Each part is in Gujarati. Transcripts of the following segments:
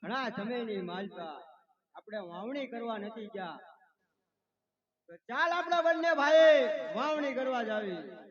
ઘણા સમયની માલતા. આપણે વાવણી કરવા નથી ગયા. ચાલ આપણા બંને ભાઈ વાવણી કરવા જાવી કરવા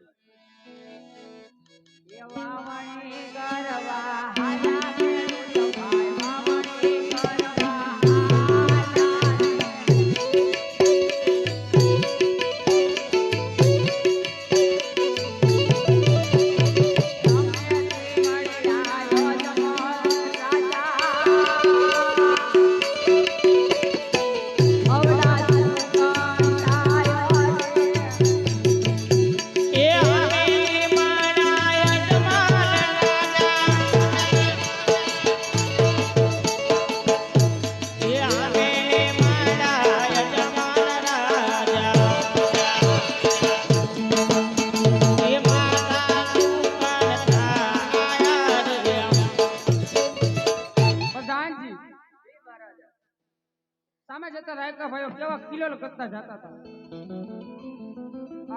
જતા રાયકા ભાઈઓ કેવા કિલોલ કરતા જતા હતા.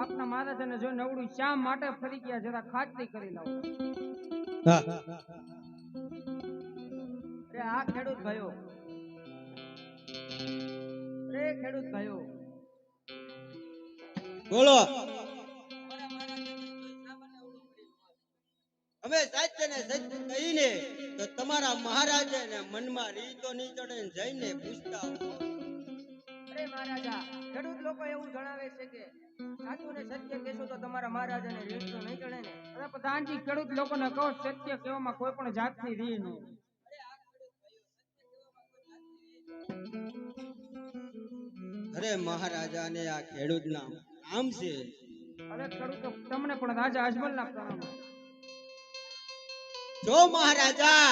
આપના મહારાજાને જો નવડું શા માટે ફરી ગયા જરા ખાતરી કરી લાવો. રે આ ખેડૂત ભાઈઓ. રે ખેડૂત ભાઈઓ. બોલો. અમે સાચે ને સત્ય કહીને તો તમારા મહારાજાને મનમાં રીતો નહીં ચડે જઈને પૂછતા અરે મહારાજા ખેડૂત લોકો એવું જણાવે છે કે સાચું ને સત્ય કહેશો તો તમારા મહારાજાને રેટ તો નહીં ચડે ને? અરે પ્રધાનજી ખેડૂત લોકોને કહો સત્ય કહેવામાં કોઈ પણ જાતની રી નહીં. અરે મહારાજાને આ ખેડૂતના નામ છે. અરે ખેડૂત તમને પણ રાજા અજમલના પ્રણામ જો મહારાજા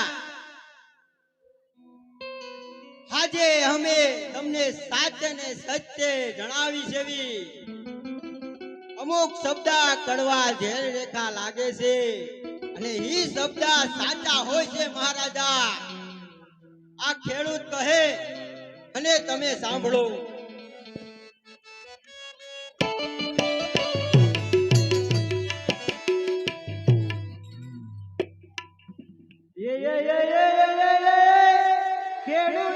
આજે અમે તમને સાચે ને સત્ય જણાવી છે અમુક શબ્દ કડવા ઝેર રેખા લાગે છે અને ઈ શબ્દ સાચા હોય છે મહારાજા. આ ખેડૂત કહે, અને તમે સાંભળો. ખેડૂત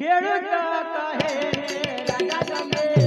ખેડૂત કહે રાજા તમે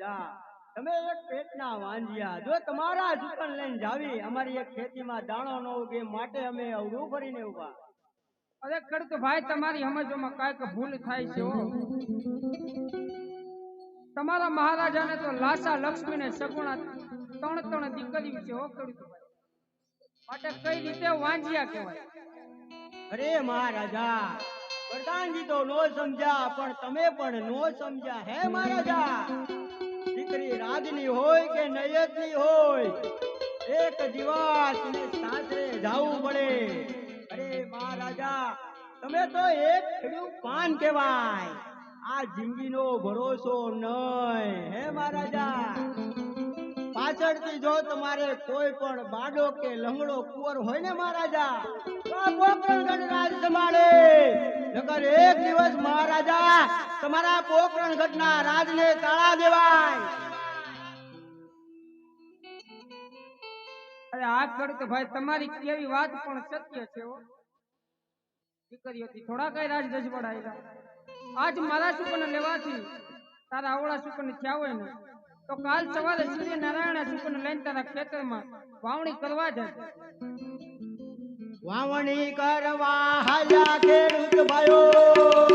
મહારાજા તમે એક પેટના વાંજિયા. જો તમારા દુકાન લઈને જાવી અમારી એક ખેતીમાં દાણો ન ઉગે માટે અમે અવળું ભરીને ઊભા અરે ખેડૂત ભાઈ તમારી સમજમાં કાંઈક ભૂલ થાય છે તમારા મહારાજાને તો લાસા લક્ષ્મી ને સગુણા ત્રણ ત્રણ દીકરીઓ છે હો ભાઈ. માટે કઈ રીતે વાંજિયા કહેવાય? અરે મહારાજા પ્રધાનજી તો નો સમજ્યા પણ તમે પણ નો સમજ્યા હે મહારાજા? રાજની હોય કે નયતની હોય, એક દિવસ ને સાસરે જાવું પડે. અરે મહારાજા, તમે તો એક ખેડૂત પાન કહેવાય. આ જિંદગીનો ભરોસો નહીં, હે મહારાજા? પાછળથી જો તમારે કોઈ પણ બાડો કે લંગડો કુંવર હોય ને મહારાજા, તો એક દિવસ મહારાજા, તમારા પોકરણ પોકરણગઢના રાજને તાળા દેવાય. અરે આ ખેડૂત ભાઈ, તમારી કેવી વાત પણ સત્ય છે હો. દીકરીઓથી થોડા કઈ રાજ રજવાડાયેલા આજ મારા સુકન લેવાથી તારા આવડા સુકન થયા હોય ને, તો કાલ સવારે સૂર્યનારાયણ સુકન લઈને તારા ખેતરમાં વાવણી કરવા જાય. વાવણી કરવા હાલ્યા ખેડૂત ભાઈઓ.